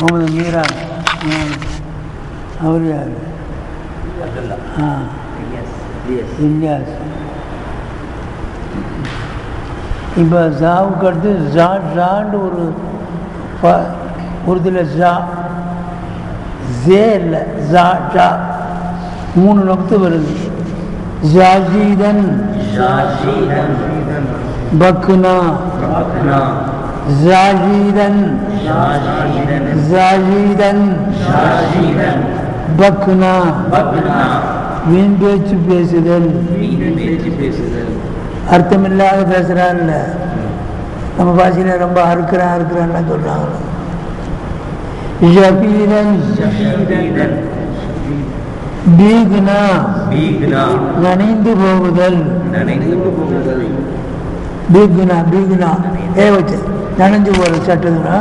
முகமது மீரா அவர் யார்? ஆ. இப்போ ஜாவுக்கு அடுத்து ஜா ஜான்னு ஒரு ப- உருதுல ஜா. ஜே இல்லை ஜா ஜா. மூணு நொக்து வருது. ஜாஜீதன் பக்னா ஜாஜீதன் ஷாஷீதன் பக்னா பக்னா வீண் பேச்சு பேசுதல். அர்த்தமில்லாத பேசுகிறான்ல நம்ம பாஷையில் ரொம்ப அறுக்கிறான் அறுக்கிறான்லாம் சொல்கிறாங்க பீக்னா பீக்னா நனைந்து போகுதல். நனைந்து போகுதல். பீக்னா பீக்னா. ஏ வச்சு. நனைஞ்சு போகிற சட்டதுனா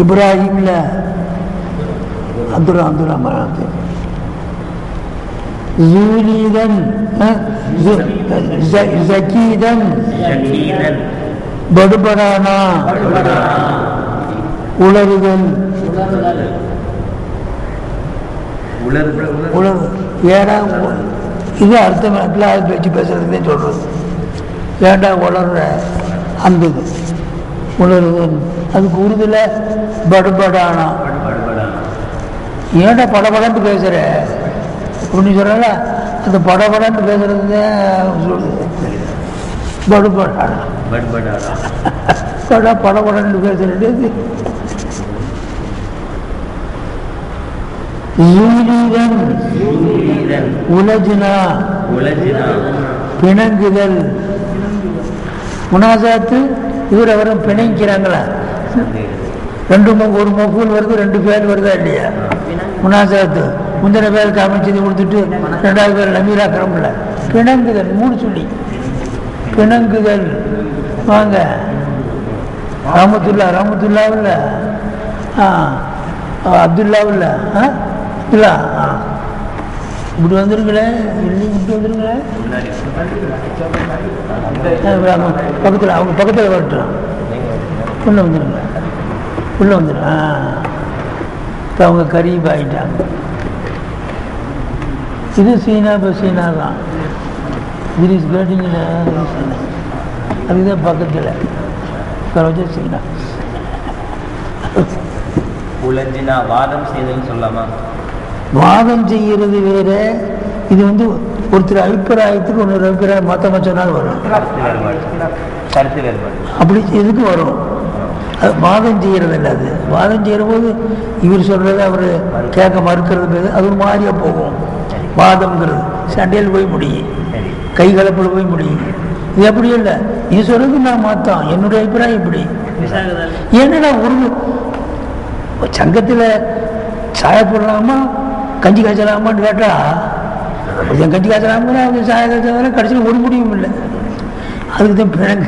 இப்ராஹிம்ல அப்துல் அப்துல் ரஹ்மான் ஜூலீதன் ஜக்கீதன் படுபடானா? உளறுதல். உலர்தல் உலக ஏடா உ- இது அர்த்தம் பேச்சு பேசுறதுன்னு சொல்றது ஏண்டா உளர்ற இது உளறுதல் அதுக்கு உறுதியில் படுபடானா? ஏன்டா படபடன்னு பேசுற? அப்படின்னு சொல்றால அந்த படபடன்னு பேசுறது தான் சொல்லுது படுபடானா? பட யூனிதன் உலஜினா உலகினா பிணங்குதல் முனாசாத்து இவர் அவரும் பிணைக்கிறாங்களா? ரெண்டு ஒரு மஃபூல் வருது ரெண்டு பேர் வருதா இல்லையா? முனாசாத்து முந்தின பேருக்கு அமைச்சது கொடுத்துட்டு ரெண்டாவது பேர் நமீரா கிளம்பல பிணங்குதல் மூணு சொல்லி. பிணங்குதல். வாங்க. ராமத்துல்லா ரஹமத்துல்லாவில் ஆ அப்துல்லாவில் ஆ அப்துல்லா ஆ. இப்படி வந்துருங்களே இல்லையும் இப்படி வந்துருங்களே. பக்கத்தில் அவங்க பக்கத்தில் வரட்டும். உள்ளே வந்துடுங்க உள்ளே வந்துடும் ஆ. இப்போ அவங்க கரீப் ஆகிட்டாங்க இது சீனா இப்போ சீனா தான். இது இஸ் கேட்டிங்கில் சீனா அதுதான் பக்கத்தில். கரோஜா சீனா. உலஞ்சினா வாதம் செய்தல்னு சொல்லாமா? வாதம் செய்கிறது வேற. இது வந்து ஒருத்தர் அபிப்பிராயத்துக்கு இன்னொரு அபிப்பிராயம் மொத்தமாக சொன்னால் வரும். அப்படி எதுக்கு வரும்? அது வாதம் செய்கிறது இல்லை அது? வாதம் செய்கிற போது இவர் சொல்கிறத அவர் கேட்க மறுக்கிறது அது ஒரு மாதிரியாக போகும். வாதம்ங்கிறது. சண்டையில் போய் முடியும் கை கலப்பில் போய் முடியும் இது அப்படி இல்லை. நீ சொல்கிறது நான் மாற்றோம் என்னுடைய அபிப்பிராயம் இப்படி. ஏன்னா ஒரு சங்கத்தில் சாய போடலாமா கஞ்சி காய்ச்சலாமான்னு கேட்டா கொஞ்சம் கஞ்சி காய்ச்சலாமா அவங்க சாய காய்ச்சலாம் கடைசியில் ஒரு முடிவும் இல்லை. அதுக்கு தான் பிறகு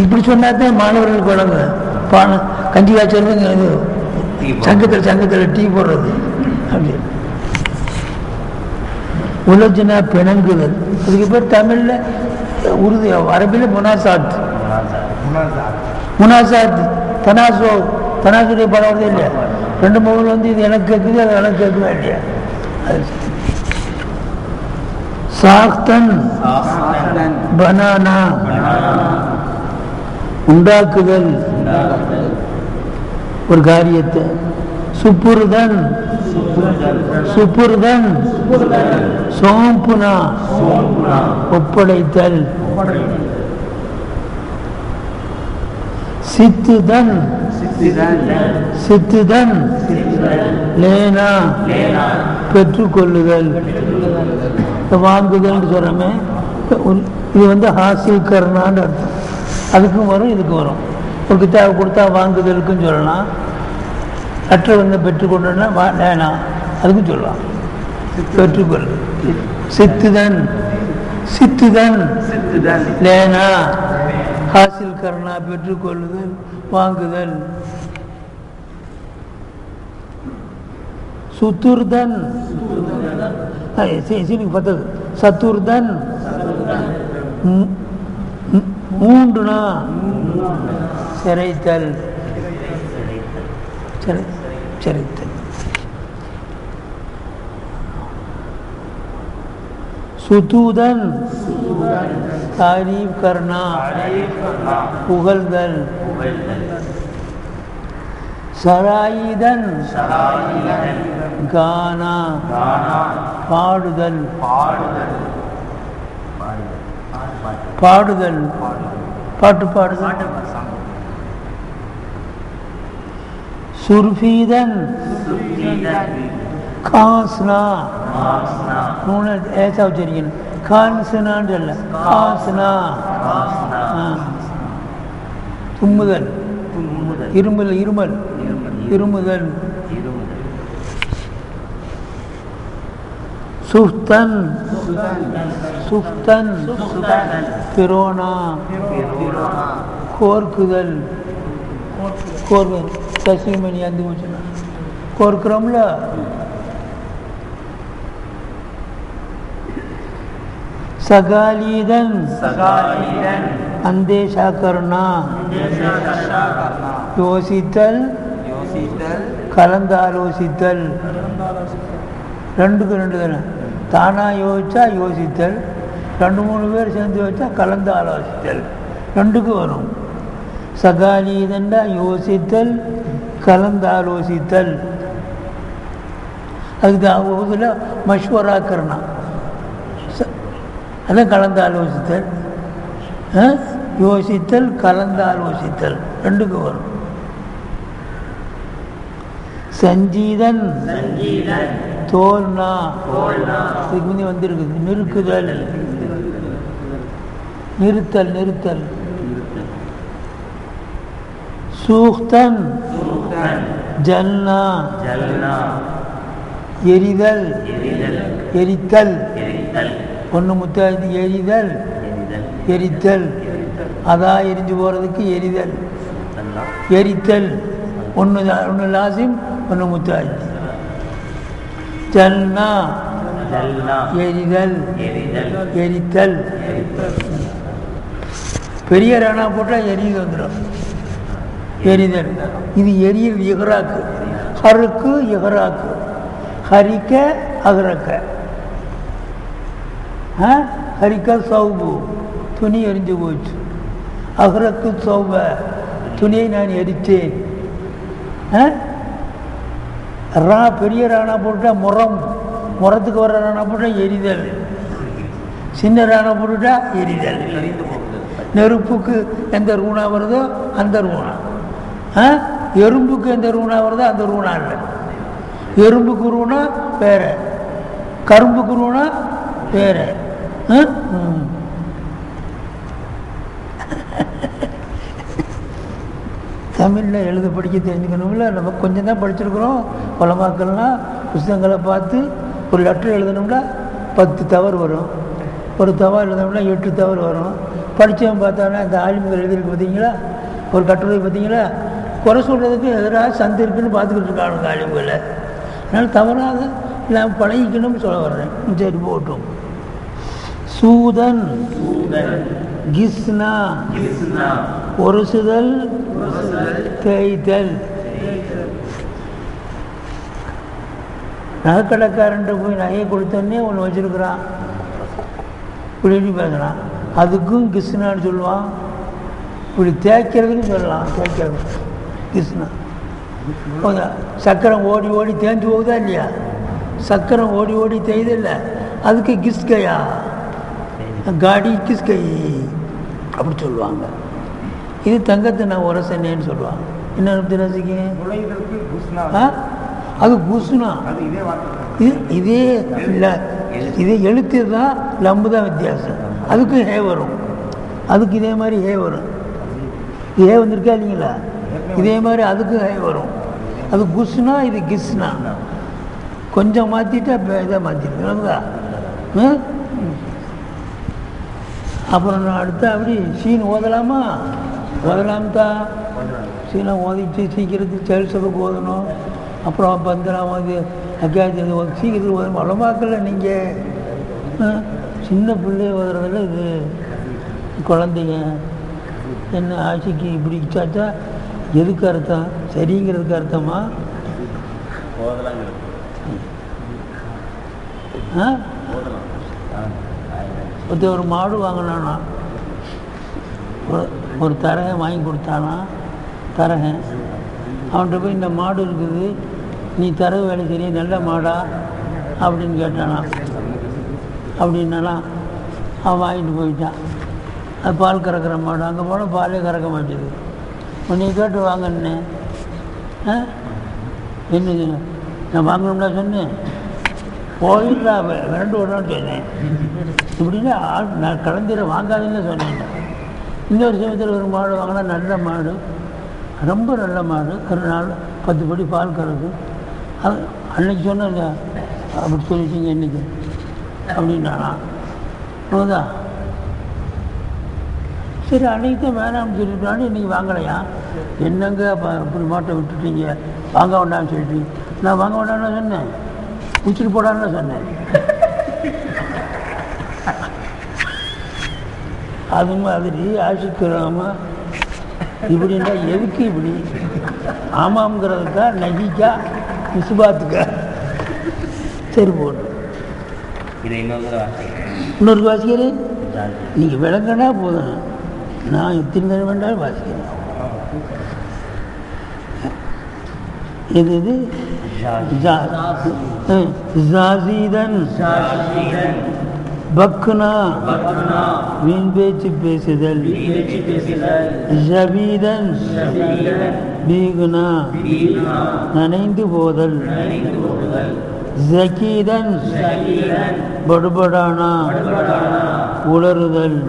இப்படி சொன்னா தான் மாணவர்களுக்கு வழங்க பான கஞ்சி போடுறது. சங்கத்தில் சங்கத்தில் டீ போடுறது. அப்படி. உலஜனா பிணங்குதல். அதுக்கு பேர் தமிழில் உருது அரபியில் முனாசாத். முனாசாத் தனாசோ தனாசுடைய படம் வருது இல்லையா? ரெண்டு மூணு வந்து இது எனக்கு கேட்குது அது எனக்கு கேட்குதா இல்லையா. சாக்தன் பனானா உண்டாக்குதல். ஒரு காரியத்தை. சுப்புருதன் சுப்புருதன் சோம்புனா ஒப்படைத்தல். சித்துதன் சித்துதன் லேனா. பெற்றுக்கொள்ளுதல். இப்ப வாங்குதல்னு சொல்கிறோமே இது வந்து ஹாசில் கர்ணான்னு அர்த்தம். அதுக்கும் வரும் இதுக்கும் வரும். ஒரு கித்தாவை கொடுத்தா வாங்குதலுக்கும் சொல்லலாம். லெட்டர் வந்து பெற்றுக்கொண்டோன்னா வா வேணாம் அதுக்கும் சொல்லலாம். பெற்றுக்கொள். சித்துதன். சித்துதன். லேனா. ஹாசில் கர்ணா பெற்றுக்கொள்ளுதல் வாங்குதல். சுத்துர்தன் சீனுக்கு பத்தது சத்துர்தன் மூண்டுனா சிறைத்தல் சிறை சிறைத்தல் சுதூதன் தாரீப் கர்ணா புகழ்தல் சராயிதன் கானா பாடுதல் பாடுதல். பாட்டு பாடுதல் சுர்ஃபீதன் காஸ்னா. நூனை ஏசா வச்சிருக்கணும் கான்சனான்னு சொல்ல காஸ்னா. தும்முதல். இருமல் இருமல். இருமுதல். சுஃப்தன். சுஃப்தன். பிரோனா கோர்க்குதல். கோர்க்கு சசிமணி அந்த கோர்க்குறோம்ல? சகாலீதன். அந்தேஷா கருணா யோசித்தல் கலந்தாலோசித்தல். ரெண்டுக்கு ரெண்டு தானே? தானாக யோசிச்சா யோசித்தல். ரெண்டு மூணு பேர் சேர்ந்து வச்சா கலந்து ஆலோசித்தல் ரெண்டுக்கு வரும். சகாலீதண்டா யோசித்தல் கலந்து ஆலோசித்தல் அதுக்கு அவதில் மஷ்வரா கருணா ச- அதான் கலந்து ஆலோசித்தல்? யோசித்தல் கலந்து ஆலோசித்தல் ரெண்டுக்கு வரும். சஞ்சீதன். தோல்னா. இதுக்கு முந்தி வந்திருக்குது. நிறுக்குதல். நிறுத்தல் நிறுத்தல். சூக்தன். ஜல்னா. எரிதல். எரித்தல். ஒன்று முத்தாய்ந்து எரிதல். எரித்தல். அதா எரிஞ்சு போகிறதுக்கு எரிதல். எரித்தல். ஒன்று ஒன்று லாசிம். ஒன்று முத்தாய்ந்து ஜல்னா எரிதல் எரித்தல் பெரிய ராணா போட்டால் எரியுது வந்துடும் எரிதல். இது எரியல் இகராக்கு. ஹருக்கு இகராக்கு. ஹரிக்க அகரக்க? ஹரிக்க சௌபு. துணி எரிஞ்சு போச்சு. அகரக்கு சௌப. துணியை நான் எரித்தேன்? ரா பெரிய ராணா போட்டுட்டா முறம் முறத்துக்கு வர ராணா போட்டால் எரிதல். சின்ன ராணா போட்டுட்டா எரிதல். நெருப்புக்கு எந்த ரூணா வருதோ அந்த ரூணா. ஆ? எறும்புக்கு எந்த ரூணா வருதோ அந்த ரூணா இல்லை. எறும்புக்கு ரூணா வேற. கரும்புக்கு ரூணா வேற ஆ? ம். தமிழில் எழுத படிக்க தெரிஞ்சுக்கணும்ல. நம்ம கொஞ்சம் தான் படிச்சிருக்கிறோம். பலமாக்கள்லாம் புஸ்தகங்களை பார்த்து ஒரு லெட்டர் எழுதணும்னா பத்து தவறு வரும். ஒரு தவறு எழுதணும்னா எட்டு தவறு வரும். படித்தவன் பார்த்தானா இந்த ஆளுமைகள் எழுதியிருக்கு பார்த்தீங்களா? ஒரு கட்டுரை பார்த்தீங்களா? குறை சொல்கிறதுக்கு எதிராக சந்தை இருக்குன்னு பார்த்துக்கிட்டு இருக்கானுங்க ஆளுமைகளை அதனால் தவறாக நான் பழகிக்கணும்னு சொல்ல வர்றேன். சரி போட்டும் சூதன். கிஸ்னா. ஒருசுதல் தேய்தல். நகைக்கடைக்காரன்ட்ட போய் நகையை கொடுத்தோன்னே ஒன்று வச்சிருக்கிறான். இப்படின்னு பேசுகிறான் அதுக்கும் கிருஷ்ணான்னு சொல்லுவான். இப்படி தேய்க்கிறதுன்னு சொல்லலாம். தேய்க்கிறது கிருஷ்ணா சக்கரம் ஓடி ஓடி தேஞ்சு போகுதா இல்லையா? சக்கரம் ஓடி ஓடி தேய்தில்ல. அதுக்கு கிஸ்கையா? காடி கிஸ்கை அப்படி சொல்லுவாங்க. இது தங்கத்தை நான் உரசனேன்னு சொல்லுவாங்க. என்ன அர்த்தம் ரசிக்க நுழைவதற்கு குஸ்னா. ஆ அது குசுனா அது இதே இது இல்லை இதே எழுத்து தான் லம்பு தான் வித்தியாசம். அதுக்கும் ஹே வரும். அதுக்கு இதே மாதிரி ஹே வரும். ஹே வந்திருக்கா இல்லைங்களா? இதே மாதிரி அதுக்கும் ஹே வரும். அது குஸ்னா இது கிஸ்னா. கொஞ்சம் மாற்றிட்டா இதை மாற்றிருக்கா அப்புறம் நான் அடுத்து அப்படி சீன் ஓதலாமா? ஓதலாம் தான் சீனை ஓதிச்சு சீக்கிரத்துக்கு செயல் சபைக்கு ஓதணும். அப்புறம் பந்தலாம் ஓதி அத்தியாயத்தில் ஓதி சீக்கிரத்தில் ஓதணும். வளமாக்கல நீங்கள் சின்ன பிள்ளைய ஓதுறதுல இது குழந்தைங்க என்ன ஆட்சிக்கு இப்படி சாச்சா எதுக்கு அர்த்தம்? சரிங்கிறதுக்கு அர்த்தமா? ஓதலாங்கிறது. ஆ? ஒருத்தர் ஒரு மாடு வாங்கினானா? ஒரு ஒரு தரகை வாங்கி கொடுத்தானா? தரகன். அவன்கிட்ட போய் இந்த மாடு இருக்குது. நீ தரகு வேலை செய்ய நல்ல மாடா? அப்படின்னு கேட்டானா. அப்படின்னாலாம் அவன் வாங்கிட்டு போயிட்டான். அது பால் கறக்கிற மாடு. அங்கே போனால் பாலே கறக்க மாட்டேது உன்னை கேட்டு வாங்கினேன் ஆ? நான் வாங்கணும்னா சொன்னேன். போயிடா விரண்டு விடணும்னு சொன்னேன். இப்படின்னா ஆள் நான் கலந்துரை வாங்காதுன்னு சொன்னேன். இன்னொரு சமயத்தில் ஒரு மாடு வாங்கினா நல்ல மாடு. ரொம்ப நல்ல மாடு. ஒரு நாள் பத்து படி பால் கறது அது அன்னைக்கு சொன்னேன் அப்படி சொல்லிட்டீங்க இன்னைக்கு. அப்படின்னானா. அவ்வளோதான் சரி அன்னைக்கு தான் வேணாம்னு சொல்லிட்டான்னு இன்றைக்கி வாங்கலையா? என்னங்க அப்போ இப்படி மாட்டை விட்டுட்டீங்க? வாங்க வேண்டாம்னு சொல்லிட்டீங்க. நான் வாங்க வேண்டாம்னு சொன்னேன். உச்சிட்டு போடான்னு சொன்னேன். அது மாதிரி ஆசிக்கிறாம இப்படின்னா எதுக்கு இப்படி? ஆமாங்கிறதுக்கா நகிக்கா விசுபாத்துக்கா சரி போடு. இதை இன்னொரு வாசிக்கிறேன். நீங்கள் விளங்கினா போதும். நான் எத்தனை வேண்டாலும் வாசிக்கிறேன். இது இது? ஜா- ஜாசீதன் பக்னா வீண் பேச்சு பேசுதல். ஜபீதன் பீகுனா. நனைந்து போதல். நினைந்து படுபடானா. உளறுதல்.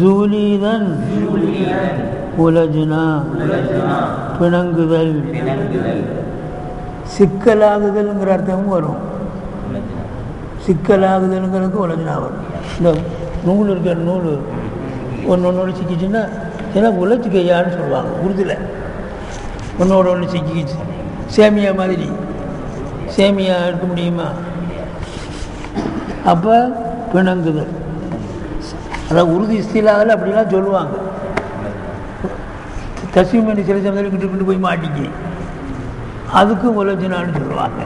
ஜூலீதன். உலஜுனா பிணங்குதல். சிக்கலாகுதல்ங்கிற அர்த்தமும் வரும். சிக்கலாகுதல்ங்கிறதுக்கு உலஜினா வரும். இந்த நூல் இருக்கிற நூல் ஒன்று ஒன்று சிக்கிச்சுன்னா ஏன்னா உலச்சிக்கையான்னு சொல்லுவாங்க உருதுல. ஒன்றோட ஒன்று சிக்கிக்கிச்சு. சேமியா மாதிரி. சேமியா எடுக்க முடியுமா? அப்போ பிணங்குதல். அதான் உறுதி இஸ்திலாவில் அப்படிலாம் சொல்லுவாங்க. தஸ்மீமணி சில சமயத்தில் கிட்டு கொண்டு போய் மாட்டிக்கு. அதுக்கும் உலஜனான்னு சொல்லுவாங்க.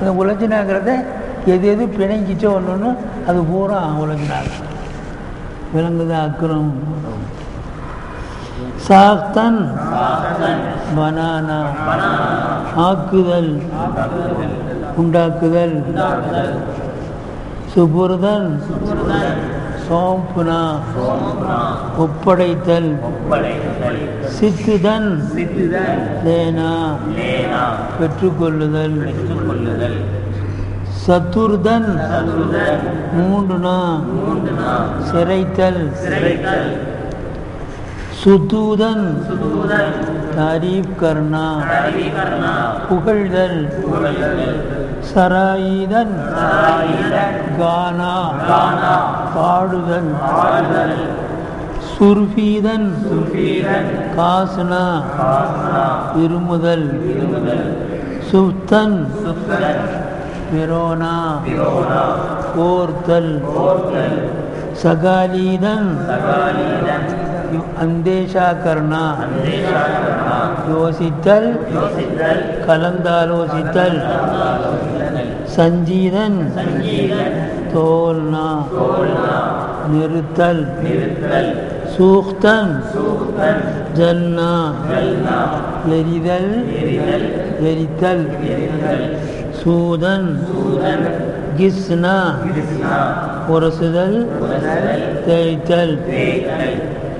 அந்த உலஜனாங்கிறத எது எது பிணைங்கிச்சோ ஒன்று ஒன்று அது பூரா உலஜனாக விலங்குதா அக்குறம்? சாக்தன். பனானா. ஆக்குதல். உண்டாக்குதல். சுபுர்தன். சோம்புனா ஒப்படைத்தல். சித்துதன். லேனா. பெற்றுக்கொள்ளுதல். சத்துர்தன் மூன்றுனா. சிறைத்தல். சுதுதல் தாரீப் கர்ணா புகழ்தல். சராயிதன் சராயிதன் கானா கானா சுர்பீதன் காசுனா காசனா இருமுதல் இருமுதல் பிரோனா கோர்த்தல் போர்த்தல் சகாலீதன் அந்தேஷா கர்ணா யோசித்தல். கலந்தாலோசித்தல். சஞ்சீதன் தோல்னா. நிறுத்தல். சூக்தன் ஜன்னா எரிதல். எரித்தல். சூதன் சூதன் கிஸ்னா உரசுதல் தேய்த்தல்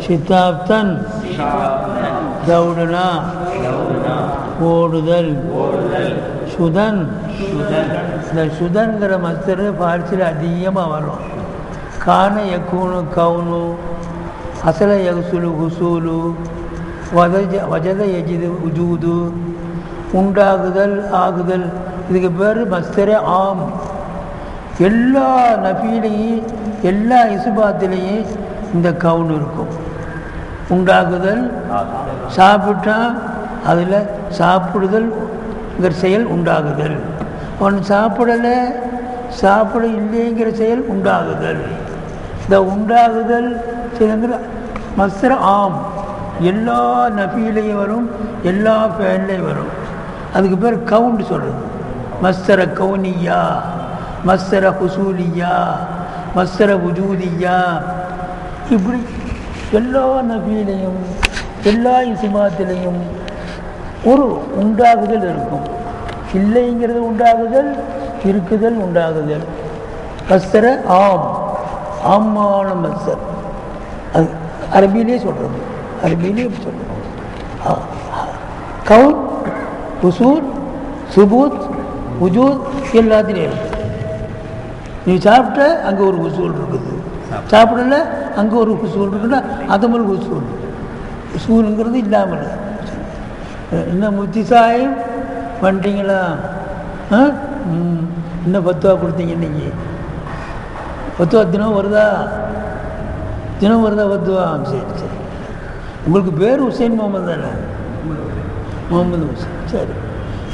சித்தாப்தன் தௌடுனா ஓடுதல் சுதன். சுதன் இந்த சுதன்கிற மஸ்தர் பார்சியில் அதிகமாக வரும். கான எக்கூனு கவுனு அசல யகுசுலு ஹுசூலு வதஜ வஜத எஜிது உஜூது உண்டாகுதல் ஆகுதல் இதுக்கு பேர் மஸ்தரே ஆம். எல்லா நபியிலையும் எல்லா இசுபாத்திலையும் இந்த கவுன் இருக்கும். உண்டாகுதல் சாப்பிட்டா அதில் சாப்பிடுதல்ங்கிற செயல் உண்டாகுதல். அவன் சாப்பிடலை சாப்பிட இல்லைங்கிற செயல் உண்டாகுதல். இந்த உண்டாகுதல் செயல்ங்கிற மஸ்தர ஆம். எல்லா நபியிலையும் வரும் எல்லா ஃபேன்லையும் வரும். அதுக்கு பேர் கவுண்ட் சொல்கிறது மஸ்தர கவுனியா மஸ்தர ஹுசூலியா மஸ்தர உஜூதியா இப்படி எல்லா நபியிலையும் எல்லா இசுமாத்திலையும் ஒரு உண்டாகுதல் இருக்கும். இல்லைங்கிறது உண்டாகுதல் இருக்குதல் உண்டாகுதல். மஸ்தர ஆம் ஆமான மஸ்தர். அது அரபியிலே சொல்கிறது அரபியிலே சொல்கிறது கவுன் உசூர் சுபூத் உஜூத் எல்லாத்துலேயும். நீ சாப்பிட்ட அங்கே ஒரு உசூல் இருக்குது. சாப்பிடல அங்கே ஒரு உசூல் இருக்குன்னா அது மாதிரி உசூல். உசூலுங்கிறது இல்லாமல். என்ன முத்திசாயம் பண்ணிட்டீங்களா? ஆ ம் என்ன பத்துவா கொடுத்தீங்க இன்னைக்கு? பத்துவா தினம் வருதா? தினம் வருதா பத்துவா? சரி சரி. உங்களுக்கு பேர் ஹுசைன் முகமது தானே? முகமது ஹுசைன் சரி.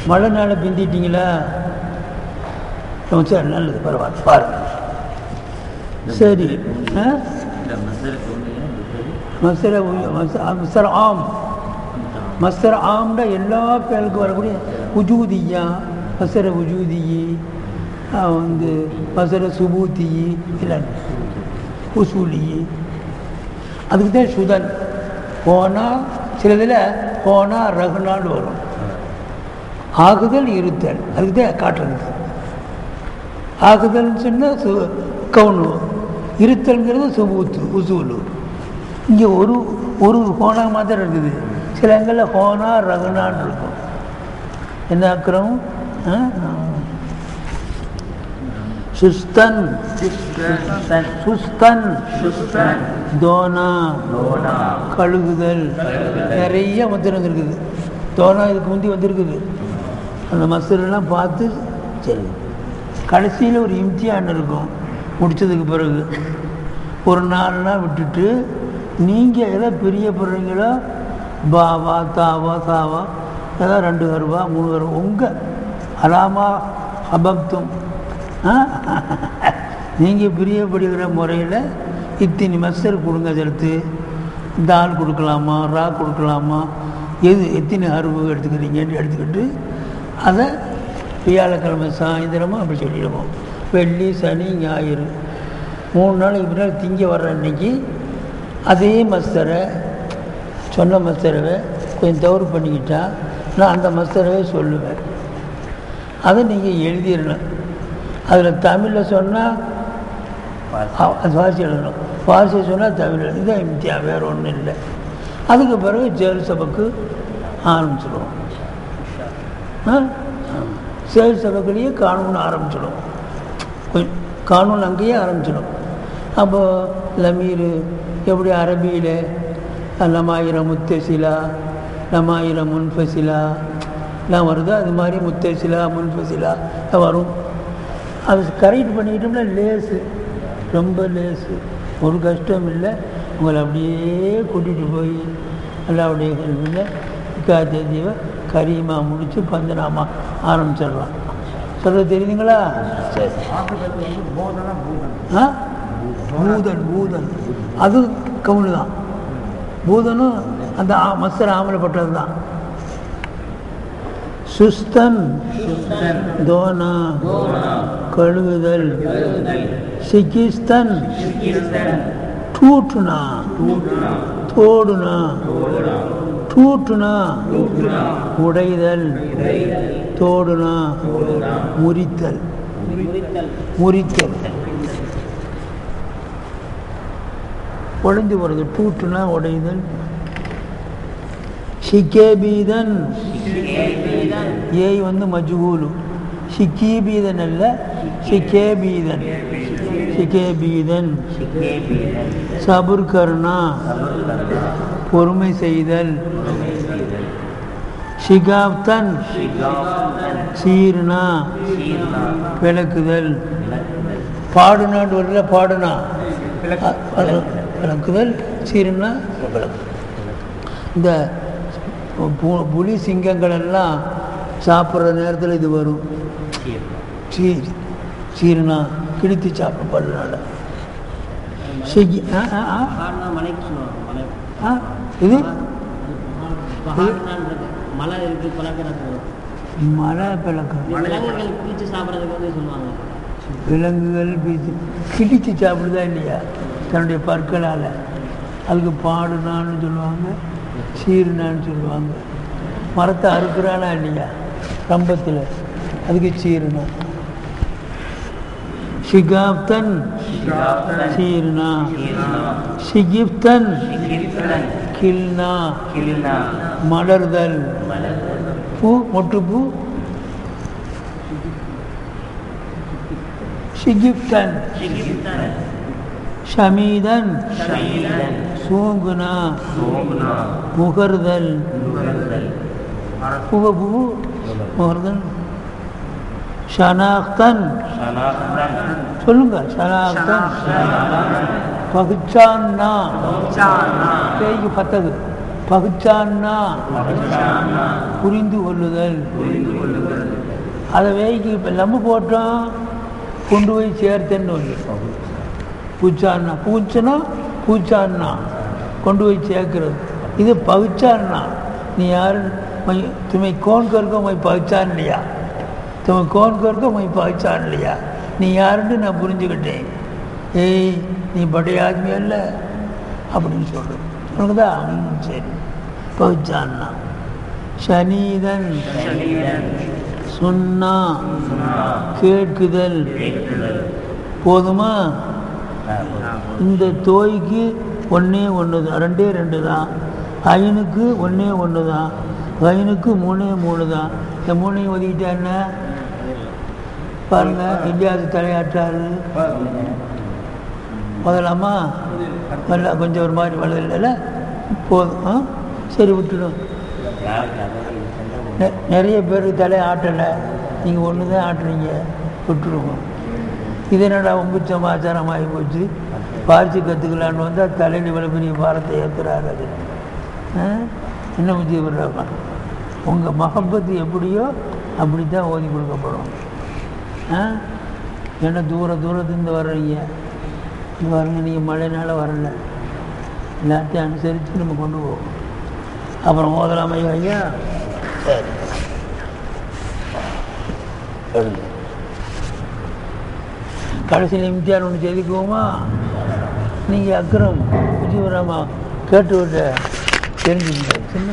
மழை நாளை பிந்திட்டீங்களா? சரி நல்லது பரவாயில்ல பாருங்க. சரி ஆ? மசர மஸ்தர ஆம். மஸ்தர ஆம்னா எல்லா பேருக்கும் வரக்கூடிய உஜூதியா மசர உஜூதியி வந்து மசர சுபூத்தியி எல்லாம். உசூலியி. அதுக்கு தான் சுதன் போனால் சிலதில் போனால் ரகுனான்னு வரும். ஆகுதல் இருத்தல். அதுக்கு தான் காட்டுறது ஆகுதல்னு சொன்னால் சு கவுனு. இருத்தல்ங்கிறது சுபூத்து உசூலு. இங்கே ஒரு ஒரு ஹோனா மாத்திரம் இருக்குது. சில இடங்களில் ஹோனா ரகுனான்னு இருக்கும். என்ன அக்கிரம்? சுஸ்தன். சுஸ்தன். தோனா. கழுகுதல். நிறைய மந்திரம் வந்திருக்குது. தோனா இதுக்கு முந்தி வந்திருக்குது. அந்த மசூரெல்லாம் பார்த்து சரி கடைசியில் ஒரு இம்தியான் இருக்கும். முடித்ததுக்கு பிறகு. ஒரு நாலு நாள் விட்டுட்டு நீங்கள் எதை பிரியப்படுறீங்களோ பாவா தாவா சாவா ஏதோ ரெண்டு வருவா மூணு கருவா உங்கள் அலாமா அபக்தும் நீங்கள் பிரியப்படுகிற முறையில் இத்தினி மஸ்தர் கொடுங்க எடுத்து தால் கொடுக்கலாமா ரா கொடுக்கலாமா எது எத்தனை அருவு எடுத்துக்கிறீங்கன்னு எடுத்துக்கிட்டு அதை வியாழக்கிழமை சாயந்தரமாக அப்படி சொல்லிடுவோம். வெள்ளி சனி ஞாயிறு. மூணு நாளைக்கு பின்னாடி திங்க வர்ற அன்னைக்கு அதே மஸ்தரை சொன்ன மஸ்தரவை கொஞ்சம் தவறு பண்ணிக்கிட்டா நான் அந்த மஸ்தரவே சொல்லுவேன். அதை நீங்கள் எழுதிடணும். அதில் தமிழில் சொன்னால் அது வாசி எழுதணும். வாசி சொன்னால் தமிழ் எழுதி தான் இம்தியா வேறு ஒன்றும் இல்லை. அதுக்கு பிறகு ஜெயல் சபைக்கு ஆரம்பிச்சிடுவோம் ஆ? செயல் சபைக்குள்ளேயே ஆரம்பிச்சிடும். கொஞ்ச- அங்கேயே ஆரம்பிச்சிடும். அப்போது லமீர் எப்படி அரபியில் லமாயிரம் முத்தசிலா லமாயிரம் முன்ஃபசிலா எல்லாம் வருதோ? அது மாதிரி முத்தசிலா முன்ஃபசிலா வரும். அது கரெக்ட் பண்ணிக்கிட்டோம்னா லேஸு ரொம்ப லேஸு ஒரு கஷ்டம் இல்லை. உங்களை அப்படியே கூட்டிகிட்டு போய் அல்லாவுடைய கல்வியில் இக்காத்தேதியை கரீமா முடித்து பந்தனாமா ஆரம்பிச்சிடலாம் சொல்ல தெரியுதுங்களா? சரி பூதன் ஆ? பூதன் பூதன். அது கவுனு தான் பூதனும் அந்த ஆ- மஸ்தர் ஆமலப்பட்டது தான் சுஸ்தன் தோனா கழுவுதல் சிக்கிஸ்தன் டூட்டுனா தோடுனா டூட்டுனா உடைதல் தோடுனா முறித்தல். முறித்தல். உடைஞ்சு போகிறது டூட்டுனா உடைதல். ஷிகேபீதன் ஏய் வந்து மஜ்ஹூலு ஷிக்கீபீதன் அல்ல ஷிகேபீதன் ஷிகேபீதன் சபுர் கருணா பொறுமை செய்தல். ஷிகாப்தன் சீர்னா விளக்குதல். பாடுனான்னு வரல பாடுனா. விளக்குதல் சீர்னா விளக்கு. இந்த பு- புலி சிங்கங்கள் எல்லாம் சாப்பிட்ற நேரத்தில் இது வரும். சீர் சீர்னா கிழித்து சாப்பிடும் பல்லுனால. இது? மலை இருக்கு பழக்கிறது மலை பிளக்கம் விலங்குகள் பிடிச்சு சாப்பிட்றதுக்கு வந்து சொல்லுவாங்க. விலங்குகள் பீச்சு. கிழித்து சாப்பிடுதா இல்லையா? தன்னுடைய பற்களால். அதுக்கு பாடுனான்னு சொல்லுவாங்க சீருனான்னு சொல்லுவாங்க. மரத்தை அறுக்கிறானா இல்லையா? கம்பத்தில் அதுக்கு சீருனா. ஷிகாப்தன் சீருனா ஷிகிப்தன் கில்னா மலர்தல் பூ மொட்டுப்பூ ஷிகிப்தன் ஷமீதன் சூங்குனா முகர்தல் பூவ பூ முகர்தல் ஷனாக்தன் சொல்லுங்க ஷனாக்தன் பகுச்சான்னா பேய்க்கு பத்தது பகுச்சான்னா புரிந்து கொள்ளுதல் அதை வேய்க்கு இப்போ லம்பு போட்டோம் கொண்டு போய் சேர்த்தேன்னு ஒன்று பூச்சான்னா பூச்சனா பூச்சான்னா கொண்டு போய் சேர்க்கிறது இது பகுச்சான்னா நீ யாரு மை துமை கோன் கருக்க மை பகுச்சான் துமை கோன் கருக்க மை பகுச்சான் இல்லையா? நீ யாருன்னு நான் புரிஞ்சுக்கிட்டேன். ஏய் நீ படைய ஆத்மி அல்ல அப்படின்னு சொல்கிறது உனக்குதா? ம், சரி. பகுச்சான்னா சனீதன் சொன்னா கேட்குதல். போதுமா? இந்த தோய்க்கு ஒன்றே ஒன்று தான் ரெண்டே ரெண்டு தான் ஐனுக்கு ஒன்றே ஒன்று தான் ஐனுக்கு மூணே மூணு தான் இந்த மூணையும் ஒதுக்கிட்டா என்ன? பாருங்க எங்கேயாவது தலையாட்டாரு. முதலாமா? வரல கொஞ்சம் ஒரு மாதிரி வலது இல்லைல்ல? போதும். ஆ? சரி விட்டுடும். நெ- நிறைய பேர் தலை ஆட்டலை. நீங்கள் ஒன்று தான் ஆட்டுறீங்க. விட்டுருவோம் இது என்னடா உம்பு சமாச்சாரம் ஆகி போச்சு? பார்த்து கற்றுக்கலான்னு வந்தால் தலையில் இவ்வளோ பெரிய பாரத்தை ஏற்றுறாரு அது. ஆ? என்ன முஜி விடுறாங்க உங்கள் மகப்பத்து எப்படியோ அப்படி தான் ஓதி கொடுக்கப்படும். ஏன்னா தூர தூரத்துலேருந்து வர்றீங்க? இங்கே பாருங்க நீங்கள் மழைனால வரல. எல்லாத்தையும் அனுசரித்து நம்ம கொண்டு போவோம். அப்புறம் ஓதலாமா ஐயா சரி. கடைசியில் இம்தியான் ஒன்று செதுக்குவோமா? நீங்கள் அக்கறம் விஜயபுரமா கேட்டுவிட்ட விட்ட சின்ன